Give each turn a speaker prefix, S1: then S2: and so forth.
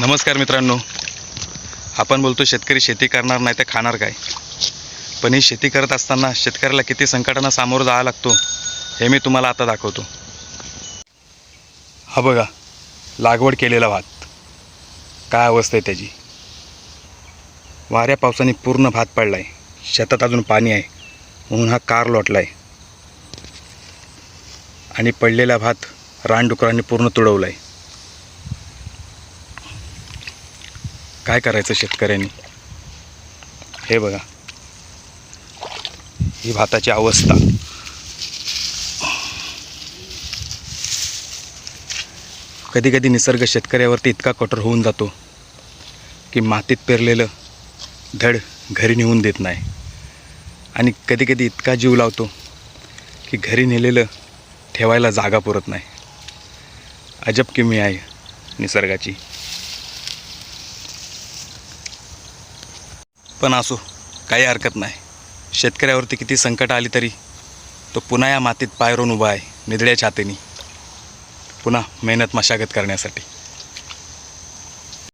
S1: नमस्कार मित्रांनो. आपण बोलतो शेतकरी शेती करणार नाही तर खाणार काय? पण ही शेती करत असताना शेतकऱ्याला किती संकटांना सामोरं जावं लागतो हे मी तुम्हाला आता दाखवतो. हा बघा लागवड केलेला भात. काय अवस्था आहे त्याची? वाऱ्या पावसाने पूर्ण भात पडला आहे शेतात अजून पाणी आहे. म्हणून हा कार लोटला आहे आणि पडलेला भात रानडुकरांनी पूर्ण तुडवला आहे काय करायचं शेतकऱ्यांनी? हे बघा. ही भाताची अवस्था. कधी कधी निसर्ग शेतकऱ्यावरती इतका कठोर होऊन जातो की मातीत पेरलेलं धड घरी नेऊन देत नाही. आणि कधी कधी इतका जीव लावतो की घरी नेलेलं ठेवायला जागा पुरत नाही. अजब किमी आहे निसर्गाची. पण असो काही हरकत नाही. शेतकऱ्यावरती किती संकट आली तरी तो पुन्हा या मातीत पायरून उभा आहे निधड्या छातीने. पुन्हा मेहनत मशागत करण्यासाठी.